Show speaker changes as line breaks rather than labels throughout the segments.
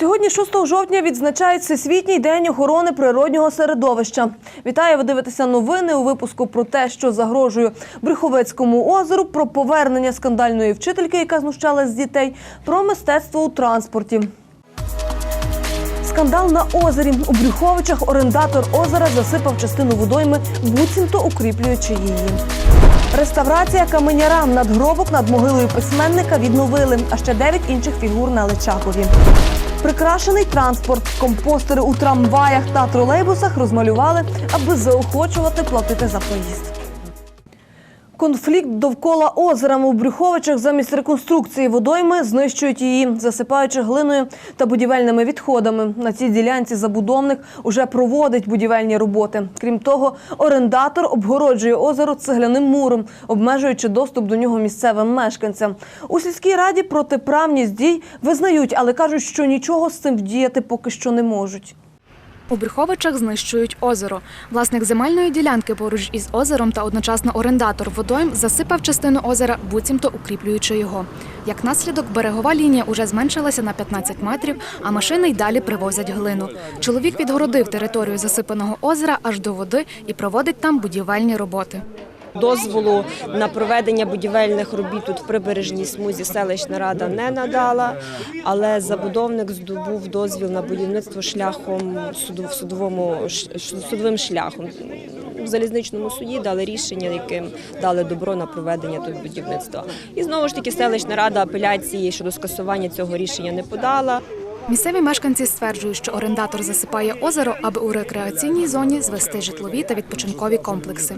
Сьогодні, 6 жовтня, відзначають Всесвітній день охорони природнього середовища. Вітаю, ви дивитеся новини у випуску про те, що загрожує Брюховецькому озеру, про повернення скандальної вчительки, яка знущалась з дітей, про мистецтво у транспорті. Скандал на озері. У Брюховичах орендатор озера засипав частину водойми, буцімто укріплюючи її. Реставрація каменяра надгробок над могилою письменника відновили, а ще дев'ять інших фігур на Личакові. Прикрашений транспорт, компостери у трамваях та тролейбусах розмалювали, аби заохочувати платити за проїзд. Конфлікт довкола озера у Брюховичах замість реконструкції водойми знищують її, засипаючи глиною та будівельними відходами. На цій ділянці забудовник уже проводить будівельні роботи. Крім того, орендатор обгороджує озеро цегляним муром, обмежуючи доступ до нього місцевим мешканцям. У сільській раді протиправність дій визнають, але кажуть, що нічого з цим вдіяти поки що не можуть.
У Брюховичах знищують озеро. Власник земельної ділянки поруч із озером та одночасно орендатор водойм засипав частину озера, буцімто укріплюючи його. Як наслідок, берегова лінія уже зменшилася на 15 метрів, а машини й далі привозять глину. Чоловік відгородив територію засипаного озера аж до води і проводить там будівельні роботи.
Дозволу на проведення будівельних робіт тут в прибережній смузі селищна рада не надала, але забудовник здобув дозвіл на будівництво шляхом судовому судовим шляхом. В залізничному суді дали рішення, яким дали добро на проведення тут будівництва. І знову ж таки селищна рада апеляції щодо скасування цього рішення не подала.
Місцеві мешканці стверджують, що орендатор засипає озеро, аби у рекреаційній зоні звести житлові та відпочинкові комплекси.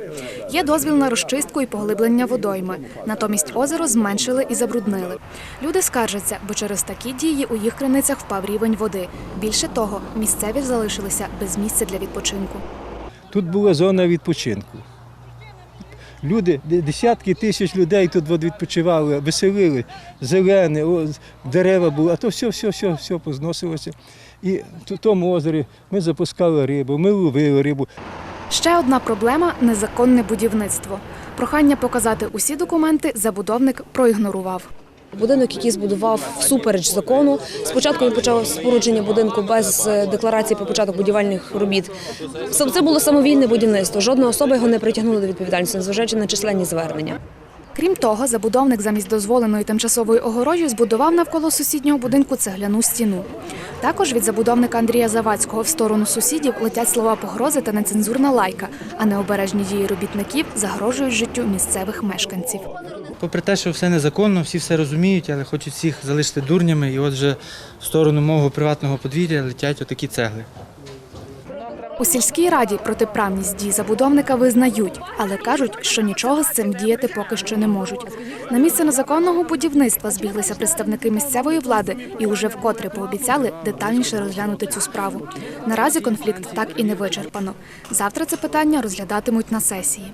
Є дозвіл на розчистку і поглиблення водойми. Натомість озеро зменшили і забруднили. Люди скаржаться, бо через такі дії у їх криницях впав рівень води. Більше того, місцеві залишилися без місця для відпочинку.
Тут була зона відпочинку. Люди, десятки тисяч людей тут відпочивали, веселили, зелене, дерева були, а то все, все, все, все позносилося. І в тому озері ми запускали рибу, ми ловили рибу.
Ще одна проблема незаконне будівництво. Прохання показати усі документи забудовник проігнорував.
Будинок, який збудував всупереч закону. Спочатку він почав спорудження будинку без е, декларації про початок будівельних робіт. Це було самовільне будівництво. Жодна особа його не притягнула до відповідальності, незважаючи на численні звернення.
Крім того, забудовник замість дозволеної тимчасової огорожі збудував навколо сусіднього будинку цегляну стіну. Також від забудовника Андрія Завадського в сторону сусідів летять слова погрози та нецензурна лайка, а необережні дії робітників загрожують життю місцевих мешканців.
Попри те, що все незаконно, всі все розуміють, але хочуть всіх залишити дурнями. І от вже в сторону мого приватного подвір'я летять отакі цегли.
У сільській раді протиправність дій забудовника визнають, але кажуть, що нічого з цим діяти поки що не можуть. На місце незаконного будівництва збіглися представники місцевої влади і уже вкотре пообіцяли детальніше розглянути цю справу. Наразі конфлікт так і не вичерпано. Завтра це питання розглядатимуть на сесії.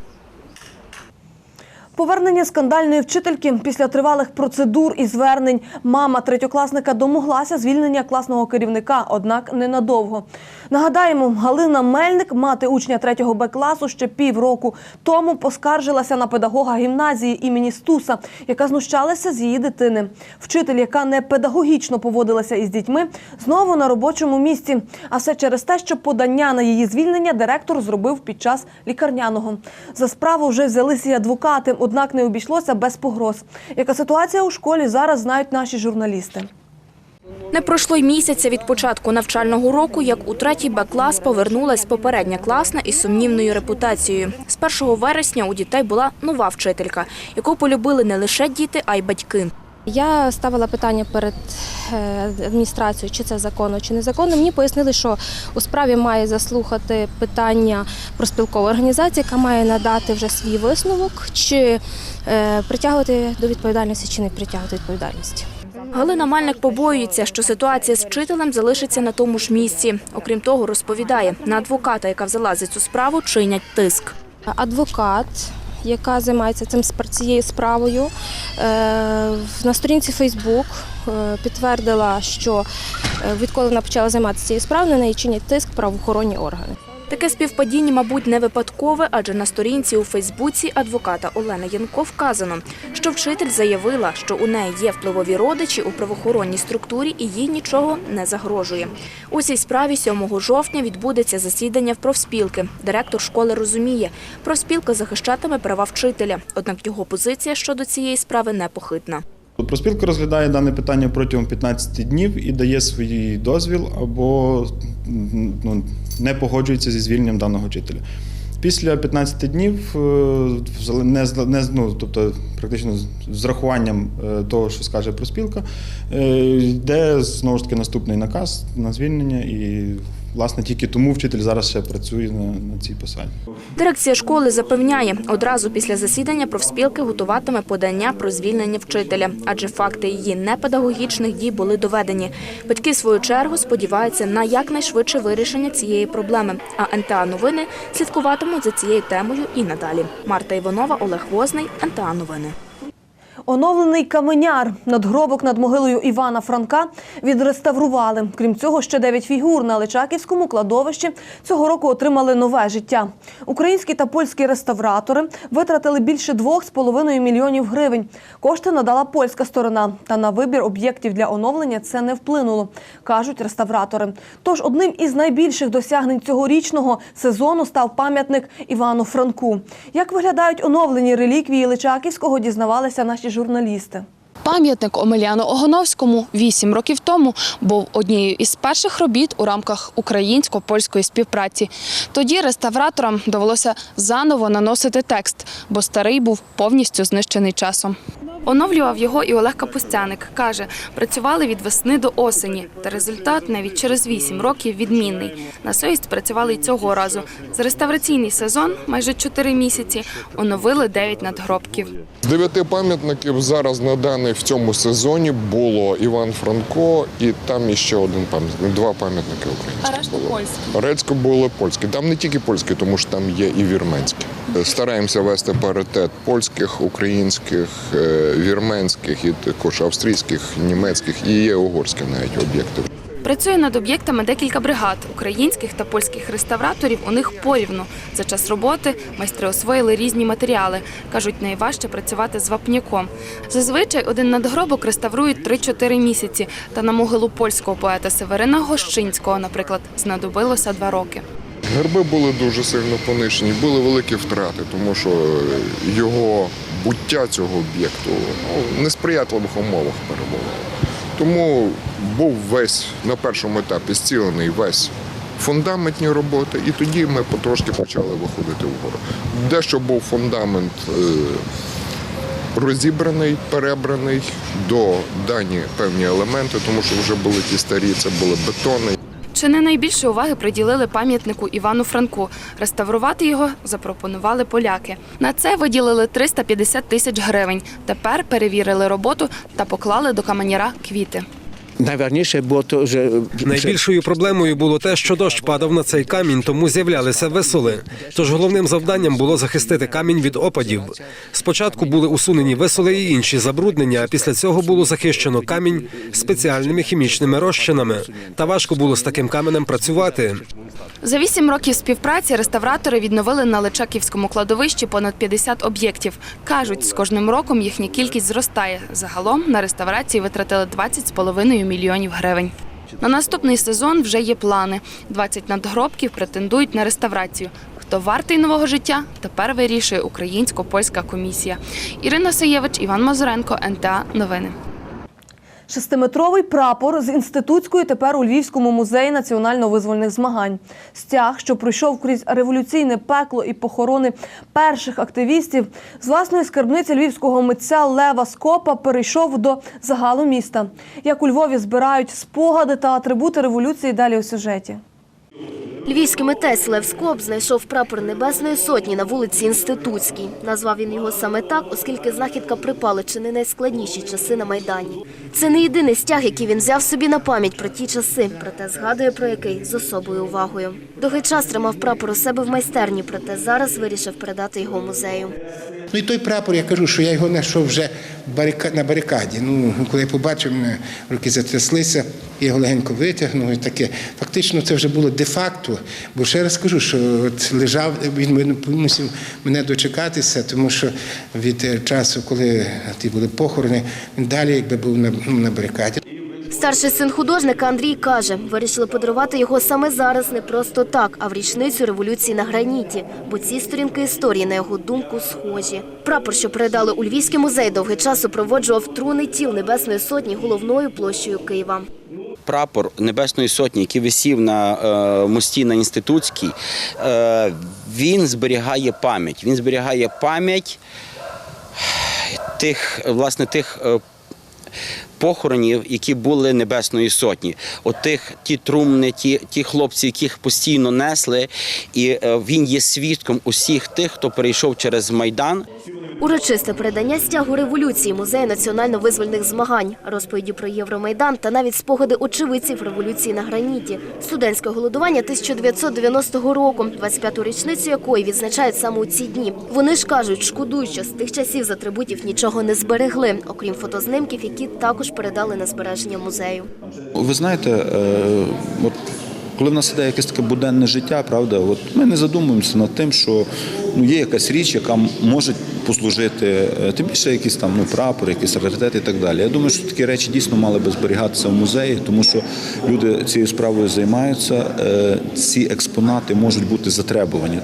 Повернення скандальної вчительки після тривалих процедур і звернень мама третьокласника домоглася звільнення класного керівника, однак ненадовго. Нагадаємо, Галина Мельник, мати учня 3 Б класу, ще півроку тому поскаржилася на педагога гімназії імені Стуса, яка знущалася з її дитини. Вчитель, яка не педагогічно поводилася із дітьми, знову на робочому місці. А все через те, що подання на її звільнення директор зробив під час лікарняного. За справу вже взялися адвокати, однак не обійшлося без погроз. Яка ситуація у школі зараз знають наші журналісти.
Не пройшло й місяця від початку навчального року, як у третій Б-клас повернулась попередня класна із сумнівною репутацією. З 1 вересня у дітей була нова вчителька, яку полюбили не лише діти, а й батьки.
Я ставила питання перед е, адміністрацією, чи це законно, чи незаконно. Мені пояснили, що у справі має заслухати питання проспілкова організація, яка має надати вже свій висновок, чи е, притягувати до відповідальності, чи не притягувати відповідальності.
Галина Мальник побоюється, що ситуація з вчителем залишиться на тому ж місці. Окрім того, розповідає, на адвоката, яка взяла за цю справу, чинять тиск.
Адвокат, яка займається цим цією справою, е, на сторінці Фейсбук підтвердила, що е, відколи вона почала займатися цією справою, на неї чинять тиск правоохоронні органи.
Таке співпадіння, мабуть, не випадкове, адже на сторінці у Фейсбуці адвоката Олени Янко вказано, що вчитель заявила, що у неї є впливові родичі у правоохоронній структурі і їй нічого не загрожує. У цій справі 7 жовтня відбудеться засідання в профспілки. Директор школи розуміє, профспілка захищатиме права вчителя, однак його позиція щодо цієї справи непохитна.
Проспілка розглядає дане питання протягом 15 днів і дає свій дозвіл або ну, не погоджується зі звільненням даного вчителя. Після 15 днів, е, не, не, ну, тобто практично з- з рахуванням е, того, що скаже проспілка, е, йде знову ж таки наступний наказ на звільнення, і власне тільки тому вчитель зараз ще працює на, на цій посаді.
Дирекція школи запевняє, одразу після засідання профспілки готуватиме подання про звільнення вчителя, адже факти її непедагогічних дій були доведені. Батьки, в свою чергу, сподіваються на якнайшвидше вирішення цієї проблеми. А НТА новини слідкуватимуть за цією темою і надалі. Марта Іванова, Олег Возний, НТА Новини.
Оновлений каменяр надгробок над могилою Івана Франка відреставрували. Крім цього, ще дев'ять фігур на Личаківському кладовищі цього року отримали нове життя. Українські та польські реставратори витратили більше 2,5 мільйонів гривень. Кошти надала польська сторона. Та на вибір об'єктів для оновлення це не вплинуло, кажуть реставратори. Тож одним із найбільших досягнень цьогорічного сезону став пам'ятник Івану Франку. Як виглядають оновлені реліквії Личаківського, дізнавалися наші журналісти.
Пам'ятник Омеляну Огоновському вісім років тому був однією із перших робіт у рамках українсько-польської співпраці. Тоді реставраторам довелося заново наносити текст, бо старий був повністю знищений часом.
Оновлював його і Олег Капустяник. Каже, працювали від весни до осені, та результат навіть через вісім років відмінний. На совість працювали й цього разу. За реставраційний сезон, майже чотири місяці, оновили дев'ять надгробків.
З дев'яти пам'ятників зараз на даний в цьому сезоні було Іван Франко і там іще один пам'ятник, два пам'ятники українські. було.
польські.
Рецько були польські. Там не тільки польські, тому що там є і вірменські. Стараємося вести паритет польських, українських, е, вірменських і також австрійських, німецьких і є угорські навіть об'єкти.
Працює над об'єктами декілька бригад українських та польських реставраторів. У них порівну. За час роботи майстри освоїли різні матеріали. кажуть, найважче працювати з вапняком. Зазвичай один надгробок реставрують 3-4 місяці. Та на могилу польського поета Северина Гощинського, наприклад, знадобилося два роки.
Герби були дуже сильно понищені, були великі втрати, тому що його буття цього об'єкту ну, в несприятливих умовах перебувало. Тому був весь на першому етапі зцілений весь фундаментні роботи, і тоді ми потрошки почали виходити вгору. Дещо був фундамент е, розібраний, перебраний до дані певні елементи, тому що вже були ті старі, це були бетони.
Чи не найбільше уваги приділили пам'ятнику Івану Франку. Реставрувати його запропонували поляки. На це виділили 350 тисяч гривень. Тепер перевірили роботу та поклали до каменяра квіти.
Найважніше було то, що
Найбільшою проблемою було те, що дощ падав на цей камінь, тому з'являлися висоли. Тож головним завданням було захистити камінь від опадів. Спочатку були усунені висоли і інші забруднення, а після цього було захищено камінь спеціальними хімічними розчинами. Та важко було з таким каменем працювати.
За вісім років співпраці реставратори відновили на Личаківському кладовищі понад 50 об'єктів. Кажуть, з кожним роком їхня кількість зростає. Загалом на реставрації витратили 20,5 мільйонів гривень. На наступний сезон вже є плани. 20 надгробків претендують на реставрацію. Хто вартий нового життя, тепер вирішує українсько-польська комісія. Ірина Саєвич, Іван Мазуренко, НТА Новини.
Шестиметровий прапор з інститутської тепер у Львівському музеї національно-визвольних змагань. Стяг, що пройшов крізь революційне пекло і похорони перших активістів, з власної скарбниці львівського митця Лева Скопа перейшов до загалу міста. Як у Львові збирають спогади та атрибути революції далі у сюжеті.
Львівський митець Лев Скоп знайшов прапор Небесної Сотні на вулиці Інститутській. Назвав він його саме так, оскільки знахідка припала чи не найскладніші часи на Майдані. Це не єдиний стяг, який він взяв собі на пам'ять про ті часи, проте згадує про який з особою увагою. Довгий час тримав прапор у себе в майстерні, проте зараз вирішив передати його музею.
Ну і той прапор, я кажу, що я його знайшов вже на барикаді. Ну, коли я побачив, мене руки затряслися. Я його легенько витягнув і таке. Фактично це вже було де-факто. Бо ще раз кажу, що от лежав, він мусив мене дочекатися, тому що від е, часу, коли ті були похорони, він далі якби був на, ну, на барикаді.
Старший син художника Андрій каже, вирішили подарувати його саме зараз не просто так, а в річницю революції на граніті, бо ці сторінки історії, на його думку, схожі. Прапор, що передали у Львівський музей, довгий час супроводжував труни тіл Небесної Сотні головною площею Києва.
Прапор Небесної Сотні, який висів на е, мості на інститутській, е, він зберігає пам'ять. Він зберігає пам'ять тих, власне, тих. Похоронів, які були Небесної Сотні, от тих ті трумни, ті, ті хлопці, яких постійно несли, і е, він є свідком усіх тих, хто перейшов через майдан.
Урочисте передання стягу революції музею національно-визвольних змагань, розповіді про Євромайдан та навіть спогади очевидців революції на граніті, студентське голодування 1990 року, 25-ту річницю якої відзначають саме у ці дні. Вони ж кажуть, шкодують, що з тих часів з атрибутів нічого не зберегли, окрім фотознимків, які також передали на збереження музею.
Ви знаєте, е, от коли в нас іде якесь таке буденне життя, правда, от ми не задумуємося над тим, що ну, є якась річ, яка може послужити, е, тим більше якісь там ну, прапори, якісь раритети і так далі. Я думаю, що такі речі дійсно мали би зберігатися в музеї, тому що люди цією справою займаються, е, ці експонати можуть бути затребувані.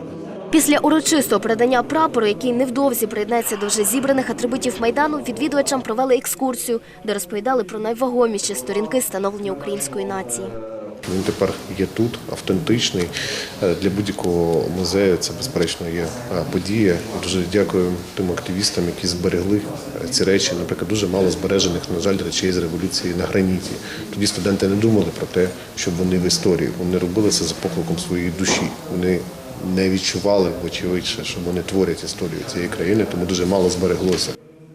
Після урочистого передання прапору, який невдовзі приєднається до вже зібраних атрибутів майдану, відвідувачам провели екскурсію, де розповідали про найвагоміші сторінки становлення української нації.
Він тепер є тут, автентичний. Е, Для будь-якого музею це безперечно є е, подія. Дуже дякую тим активістам, які зберегли е, ці речі. Наприклад, дуже мало збережених, на жаль, речей з революції на граніті. Тоді студенти не думали про те, щоб вони в історії. Вони робили це за покликом своєї душі. Вони не відчували, очевидше, що вони творять історію цієї країни, тому дуже мало збереглося.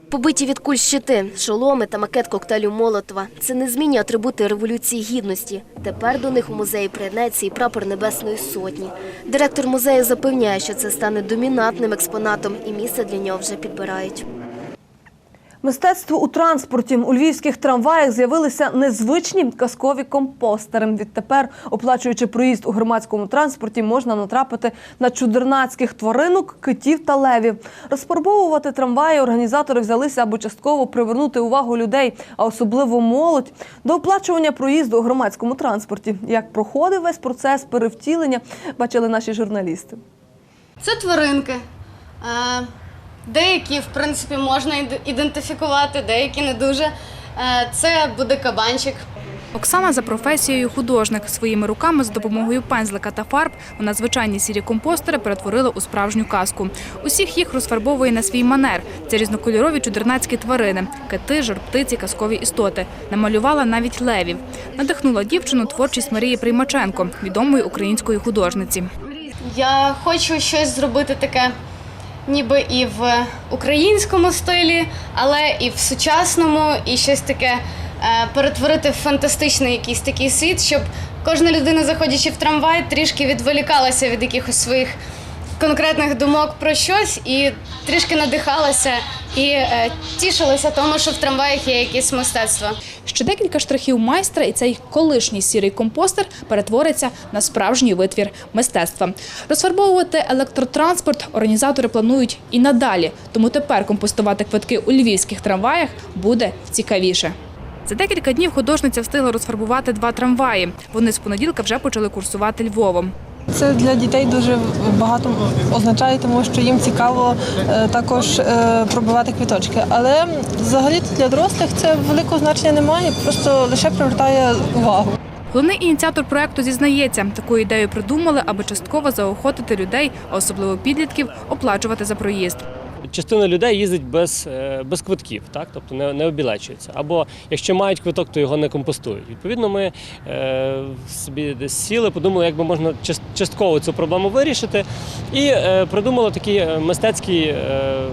Побиті від куль щити, шоломи та макет коктейлю Молотова – це незмінні атрибути Революції Гідності. Тепер до них у музеї приєднається і прапор Небесної Сотні. Директор музею запевняє, що це стане домінантним експонатом і місце для нього вже підбирають.
Мистецтво у транспорті у львівських трамваях з'явилися незвичні казкові компостери. Відтепер, оплачуючи проїзд у громадському транспорті, можна натрапити на чудернацьких тваринок, китів та левів. Розфарбовувати трамваї організатори взялися, аби частково привернути увагу людей, а особливо молодь, до оплачування проїзду у громадському транспорті. Як проходив весь процес перевтілення, бачили наші журналісти.
Це тваринки. Деякі, в принципі, можна ідентифікувати, деякі не дуже. Е, Це буде кабанчик.
Оксана за професією художник. Своїми руками з допомогою пензлика та фарб вона звичайні сірі компостери перетворила у справжню казку. Усіх їх розфарбовує на свій манер. Це різнокольорові чудернацькі тварини, кити, жар-птиці, казкові істоти. Намалювала навіть левів. Надихнула дівчину творчість Марії Приймаченко, відомої української художниці.
Я хочу щось зробити таке, ніби і в українському стилі, але і в сучасному, і щось таке е, перетворити в фантастичний якийсь такий світ, щоб кожна людина, заходячи в трамвай, трішки відволікалася від якихось своїх конкретних думок про щось і трішки надихалася і е, тішилася тому, що в трамваях є якесь мистецтво.
Ще декілька штрихів майстра, і цей колишній сірий компостер перетвориться на справжній витвір мистецтва. Розфарбовувати електротранспорт організатори планують і надалі, тому тепер компостувати квитки у львівських трамваях буде цікавіше. За декілька днів художниця встигла розфарбувати два трамваї. Вони з понеділка вже почали курсувати Львовом.
Це для дітей дуже багато означає, тому що їм цікаво е, також е, пробивати квіточки. Але взагалі для дорослих це великого значення немає, просто лише привертає увагу.
Головний ініціатор проекту зізнається, таку ідею придумали, аби частково заохотити людей, а особливо підлітків, оплачувати за проїзд.
Частина людей їздить без, е, без квитків, так? тобто не, не обілечується. Або якщо мають квиток, то його не компостують. Відповідно, ми е, собі десь сіли, подумали, як би можна част- частково цю проблему вирішити. І е, придумали такий е, мистецький, е,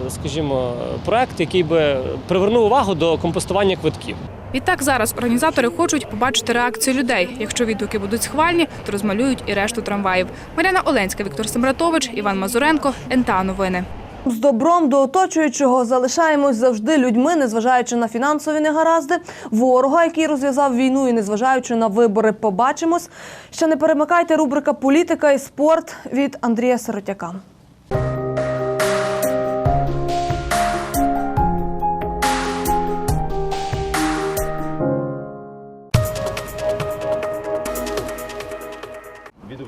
скажімо, проект, який би привернув увагу до компостування квитків.
Відтак зараз організатори хочуть побачити реакцію людей. Якщо відгуки будуть схвальні, то розмалюють і решту трамваїв. Маряна Оленська, Віктор Семратович, Іван Мазуренко, НТА Новини.
З добром до оточуючого залишаємось завжди людьми, незважаючи на фінансові негаразди, ворога, який розв'язав війну, і незважаючи на вибори. Побачимось. Ще не перемикайте рубрика Політика і спорт від Андрія Сиротяка.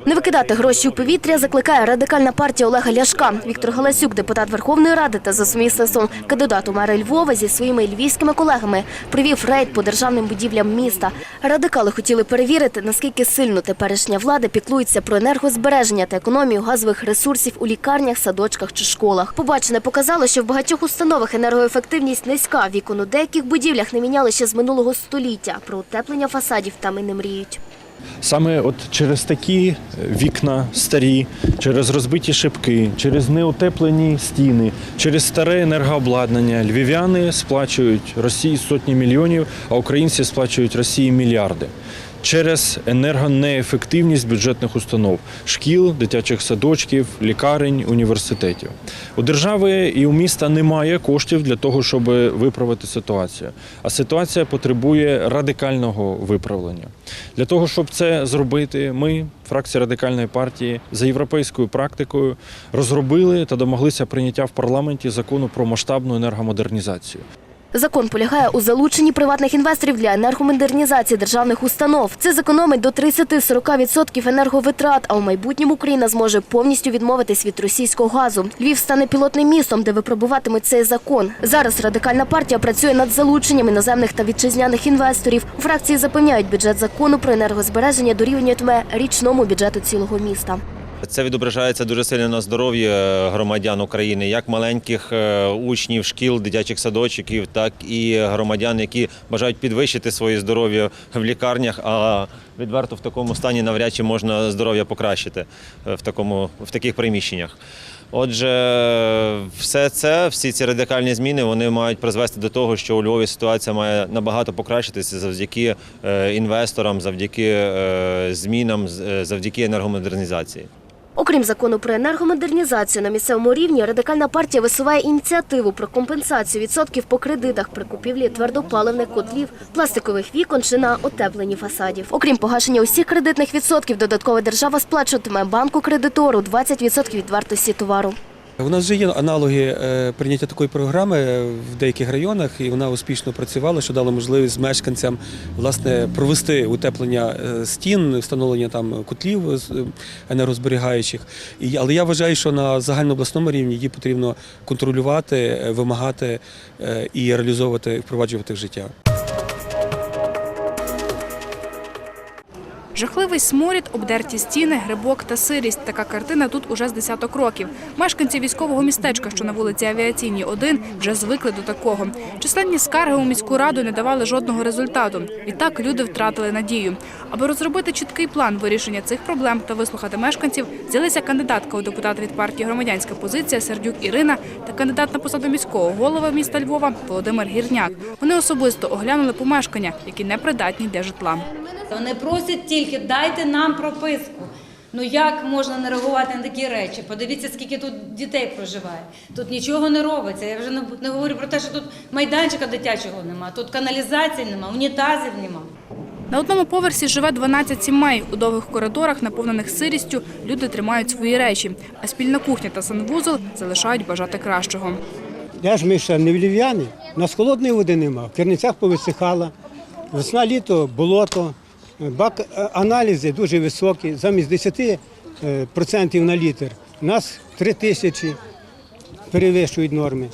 Не викидати гроші у повітря закликає радикальна партія Олега Ляшка. Віктор Галасюк, депутат Верховної Ради та за сумісництвом кандидат у мери Львова зі своїми львівськими колегами провів рейд по державним будівлям міста. Радикали хотіли перевірити, наскільки сильно теперішня влада піклується про енергозбереження та економію газових ресурсів у лікарнях, садочках чи школах. Побачене показало, що в багатьох установах енергоефективність низька. Вікон у деяких будівлях не міняли ще з минулого століття. Про утеплення фасадів там і не мріють.
Саме от через такі вікна старі, через розбиті шибки, через неутеплені стіни, через старе енергообладнання львів'яни сплачують Росії сотні мільйонів, а українці сплачують Росії мільярди. Через енергонеефективність бюджетних установ, шкіл, дитячих садочків, лікарень, університетів. У держави і у міста немає коштів для того, щоб виправити ситуацію. А ситуація потребує радикального виправлення. Для того, щоб це зробити, ми, фракція радикальної партії, за європейською практикою розробили та домоглися прийняття в парламенті закону про масштабну енергомодернізацію.
Закон полягає у залученні приватних інвесторів для енергомодернізації державних установ. Це зекономить до 30-40% енерговитрат, а у майбутньому Україна зможе повністю відмовитись від російського газу. Львів стане пілотним містом, де випробуватимуть цей закон. Зараз радикальна партія працює над залученням іноземних та вітчизняних інвесторів. У фракції запевняють, бюджет закону про енергозбереження дорівнюватиме річному бюджету цілого міста.
Це відображається дуже сильно на здоров'ї е, громадян України, як маленьких е, учнів, шкіл, дитячих садочків, так і громадян, які бажають підвищити своє здоров'я в лікарнях. А відверто в такому стані навряд чи можна здоров'я покращити е, в такому в таких приміщеннях. Отже, все це, всі ці радикальні зміни, вони мають призвести до того, що у Львові ситуація має набагато покращитися завдяки інвесторам, завдяки змінам, завдяки енергомодернізації.
Окрім закону про енергомодернізацію на місцевому рівні, радикальна партія висуває ініціативу про компенсацію відсотків по кредитах при купівлі твердопаливних котлів, пластикових вікон чи на отепленні фасадів. Окрім погашення усіх кредитних відсотків, додаткова держава сплачуватиме банку кредитору 20% від вартості товару.
У нас вже є аналоги е, прийняття такої програми в деяких районах, і вона успішно працювала, що дало можливість мешканцям власне провести утеплення е, стін, встановлення там котлів е, енергозберігаючих. Але я вважаю, що на загальнообласному рівні її потрібно контролювати, вимагати і реалізовувати, впроваджувати в життя.
Жахливий сморід, обдерті стіни, грибок та сирість. Така картина тут уже з десяток років. Мешканці військового містечка, що на вулиці Авіаційній 1, вже звикли до такого. Численні скарги у міську раду не давали жодного результату. Відтак люди втратили надію. Аби розробити чіткий план вирішення цих проблем та вислухати мешканців, взялися кандидатка у депутати від партії Громадянська позиція Сердюк Ірина та кандидат на посаду міського голови міста Львова Володимир Гірняк. Вони особисто оглянули помешкання, які непридатні для житла.
Вони просять тільки дайте нам прописку. Ну як можна не реагувати на такі речі? Подивіться, скільки тут дітей проживає. Тут нічого не робиться. Я вже не, говорю про те, що тут майданчика дитячого нема, тут каналізації нема, унітазів нема.
На одному поверсі живе 12 сімей. У довгих коридорах, наповнених сирістю, люди тримають свої речі, а спільна кухня та санвузол залишають бажати кращого.
Де ж ми ще не львів'яни? У нас холодної води нема, в керницях повисихала. Весна, літо, болото, бак е, аналізи дуже високі, замість 10% е, на літр. У нас 3 тисячі перевищують норми.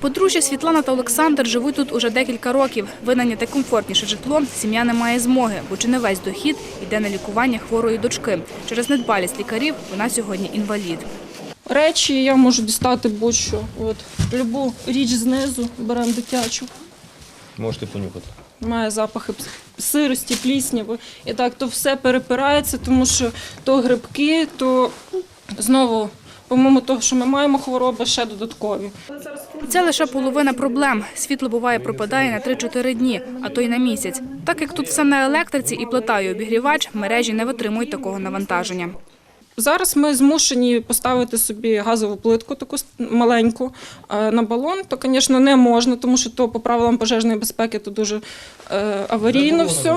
Подружжя Світлана та Олександр живуть тут уже декілька років. Винайняти комфортніше житло сім'я не має змоги, бо чи не весь дохід йде на лікування хворої дочки. Через недбалість лікарів вона сьогодні інвалід.
Речі я можу дістати будь-що. От любу річ знизу беремо дитячу.
Можете понюхати.
Має запахи сирості, плісняви. І так то все перепирається, тому що то грибки, то знову, помимо того, що ми маємо хвороби, ще додаткові.
Це лише половина проблем. Світло буває пропадає на 3-4 дні, а то й на місяць. Так як тут все на електриці і плита і обігрівач, мережі не витримують такого навантаження.
Зараз ми змушені поставити собі газову плитку, таку маленьку е, на балон. То, звісно, не можна, тому що то по правилам пожежної безпеки то дуже е, аварійно все.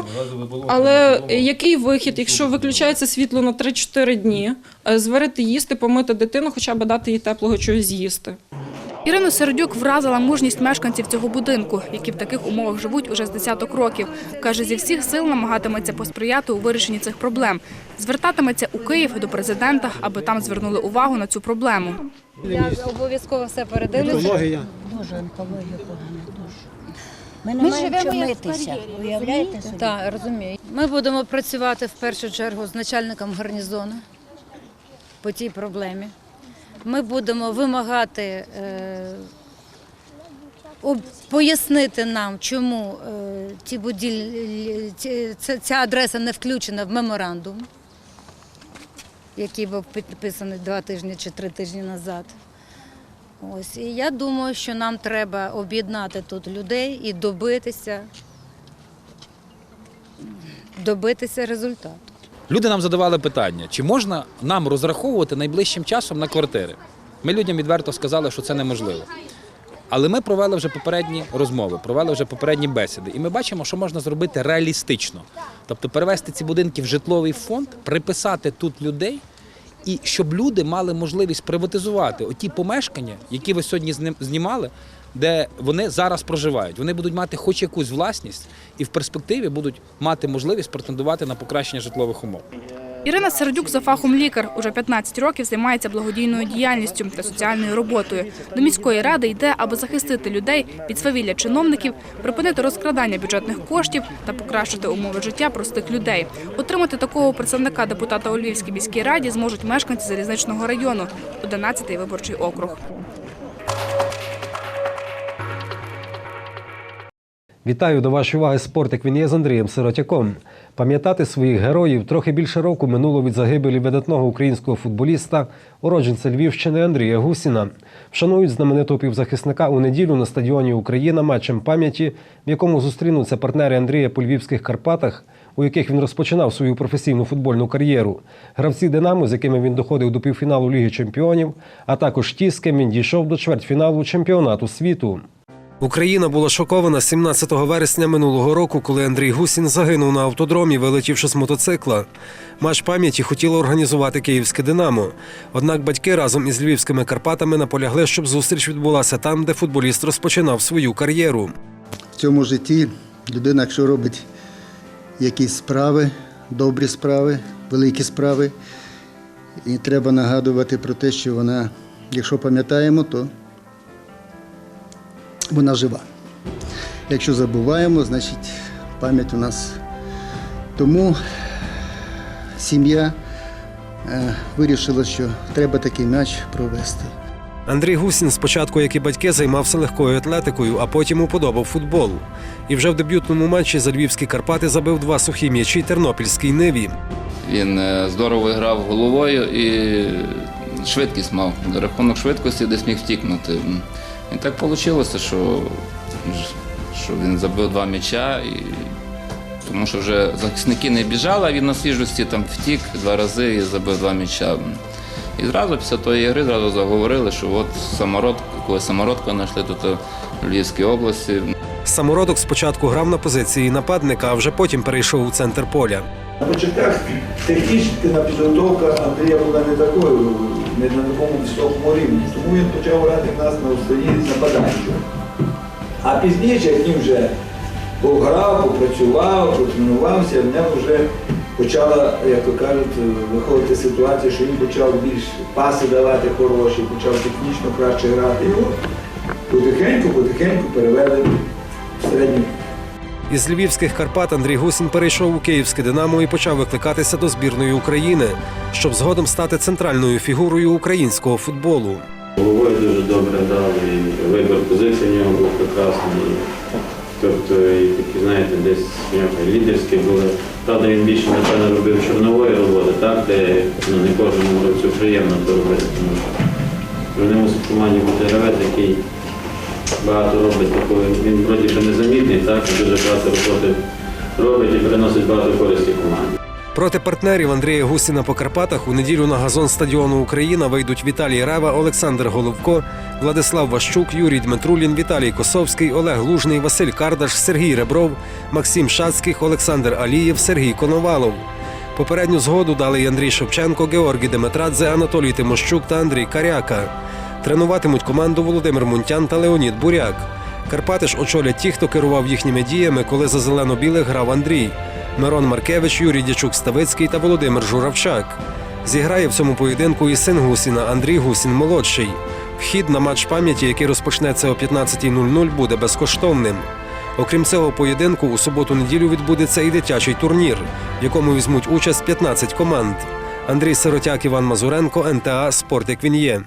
Але який вихід, якщо виключається світло на 3-4 дні, е, зварити їсти, помити дитину, хоча б дати їй теплого чогось з'їсти.
Ірину Сердюк вразила мужність мешканців цього будинку, які в таких умовах живуть уже з десяток років. Каже, зі всіх сил намагатиметься посприяти у вирішенні цих проблем. Звертатиметься у Київ до президента, аби там звернули увагу на цю проблему.
Я обов'язково все передивлюся.
Екологія.
Дуже онкологія погана, дуже. Ми
Ми
не маємо чим
як в
митися.
кар'єрі,
Уявляєте собі?
Так, розумію. Ми будемо працювати в першу чергу з начальником гарнізону по тій проблемі. Ми будемо вимагати е, пояснити нам, чому е, ті будівлі, ця, адреса не включена в меморандум, який був підписаний два тижні чи три тижні назад. Ось і я думаю, що нам треба об'єднати тут людей і добитися, добитися результату.
Люди нам задавали питання, чи можна нам розраховувати найближчим часом на квартири. Ми людям відверто сказали, що це неможливо. Але ми провели вже попередні розмови, провели вже попередні бесіди, і ми бачимо, що можна зробити реалістично. Тобто перевести ці будинки в житловий фонд, приписати тут людей, і щоб люди мали можливість приватизувати оті помешкання, які ви сьогодні знімали, де вони зараз проживають. Вони будуть мати хоч якусь власність і в перспективі будуть мати можливість претендувати на покращення житлових умов.
Ірина Сердюк за фахом лікар. Уже 15 років займається благодійною діяльністю та соціальною роботою. До міської ради йде, аби захистити людей від свавілля чиновників, припинити розкрадання бюджетних коштів та покращити умови життя простих людей. Отримати такого представника депутата у Львівській міській раді зможуть мешканці залізничного району, 11-й виборчий округ.
Вітаю до вашої уваги спортик. Він є з Андрієм Сиротяком. Пам'ятати своїх героїв трохи більше року минуло від загибелі видатного українського футболіста, уродженця Львівщини Андрія Гусіна. Вшанують знаменитого півзахисника у неділю на стадіоні Україна матчем пам'яті, в якому зустрінуться партнери Андрія по Львівських Карпатах, у яких він розпочинав свою професійну футбольну кар'єру. Гравці Динамо, з якими він доходив до півфіналу Ліги Чемпіонів, а також ті, з ким він дійшов до чвертьфіналу чемпіонату світу. Україна була шокована 17 вересня минулого року, коли Андрій Гусін загинув на автодромі, вилетівши з мотоцикла. Матч пам'яті хотіло організувати київське Динамо. Однак батьки разом із львівськими Карпатами наполягли, щоб зустріч відбулася там, де футболіст розпочинав свою кар'єру.
В цьому житті людина, якщо робить якісь справи, добрі справи, великі справи, і треба нагадувати про те, що вона, якщо пам'ятаємо, то вона жива. Якщо забуваємо, значить пам'ять у нас. Тому сім'я е, вирішила, що треба такий матч провести.
Андрій Гусін спочатку, як і батьки, займався легкою атлетикою, а потім уподобав футбол. І вже в дебютному матчі за львівські Карпати забив два сухі м'ячі тернопільській ниві.
Він е, здорово грав головою і швидкість мав. За рахунок швидкості десь міг втікнути. І так вийшло, що, що він забив два м'яча, і, тому що вже захисники не біжали, а він на свіжості там втік два рази і забив два м'яча. І зразу після тої гри зразу заговорили, що от самород, коли самородку знайшли тут в Львівській області.
Самородок спочатку грав на позиції нападника, а вже потім перейшов у центр поля.
На початках технічна підготовка Андрія була не такою, не на такому високому рівні. Тому він почав грати в нас на устані нападаючого. А пізніше, він вже пограв, попрацював, потренувався, в ньому вже почала, як то кажуть, виходити ситуація, що він почав більш паси давати хороші, почав технічно краще грати. І от потихеньку, потихеньку перевели в середню
Із львівських Карпат Андрій Гусін перейшов у київське Динамо і почав викликатися до збірної України, щоб згодом стати центральною фігурою українського футболу.
Головою дуже добре дав, і вибір позиції в нього був прекрасний. Тобто, такі, знаєте, десь в нього лідерські були. Правда, він більше, напевно, робив чорнової роботи, так, де ну, не кожному гравцю приємно це робити, тому що вони мусить в команді бути гравець, який багато робить такої. Він вроді би незамітний, так, дуже багато роботи робить і приносить багато користі команді.
Проти партнерів Андрія Гусіна по Карпатах у неділю на газон стадіону Україна вийдуть Віталій Рева, Олександр Головко, Владислав Ващук, Юрій Дмитрулін, Віталій Косовський, Олег Лужний, Василь Кардаш, Сергій Ребров, Максим Шацьких, Олександр Алієв, Сергій Коновалов. Попередню згоду дали й Андрій Шевченко, Георгій Деметрадзе, Анатолій Тимощук та Андрій Каряка. Тренуватимуть команду Володимир Мунтян та Леонід Буряк. Карпати ж очолять ті, хто керував їхніми діями, коли за зелено-білих грав Андрій. Мирон Маркевич, Юрій Дячук Ставицький та Володимир Журавчак. Зіграє в цьому поєдинку і син Гусіна Андрій Гусін молодший. Вхід на матч пам'яті, який розпочнеться о 15.00, буде безкоштовним. Окрім цього поєдинку, у суботу-неділю відбудеться і дитячий турнір, в якому візьмуть участь 15 команд. Андрій Сиротяк, Іван Мазуренко, НТА Спорт як він є.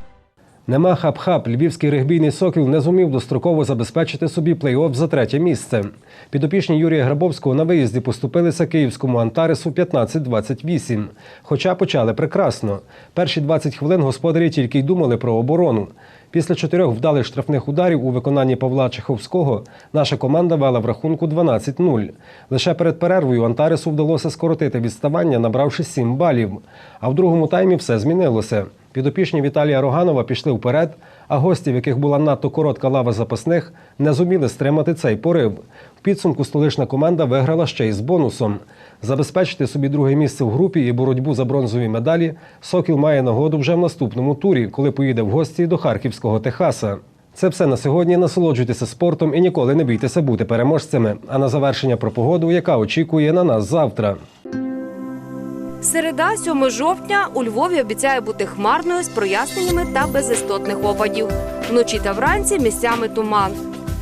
Нема хап-хап. Львівський регбійний сокіл не зумів достроково забезпечити собі плей-офф за третє місце. Підопічні Юрія Грабовського на виїзді поступилися київському Антаресу 15-28. Хоча почали прекрасно. Перші 20 хвилин господарі тільки й думали про оборону. Після чотирьох вдалих штрафних ударів у виконанні Павла Чеховського наша команда вела в рахунку 12-0. Лише перед перервою Антаресу вдалося скоротити відставання, набравши 7 балів. А в другому таймі все змінилося. Підопічні Віталія Роганова пішли вперед, а гості, в яких була надто коротка лава запасних, не зуміли стримати цей порив. В підсумку столична команда виграла ще й з бонусом. Забезпечити собі друге місце в групі і боротьбу за бронзові медалі Сокіл має нагоду вже в наступному турі, коли поїде в гості до Харківського Техаса. Це все на сьогодні. Насолоджуйтеся спортом і ніколи не бійтеся бути переможцями. А на завершення про погоду, яка очікує на нас завтра.
Середа, 7 жовтня, у Львові обіцяє бути хмарною з проясненнями та без істотних опадів. Вночі та вранці місцями туман.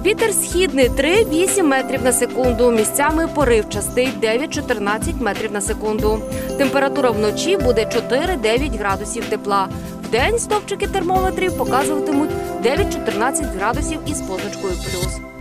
Вітер східний 3-8 метрів на секунду, місцями поривчастий 9-14 метрів на секунду. Температура вночі буде 4-9 градусів тепла. Вдень стовпчики термометрів показуватимуть 9-14 градусів із позначкою плюс.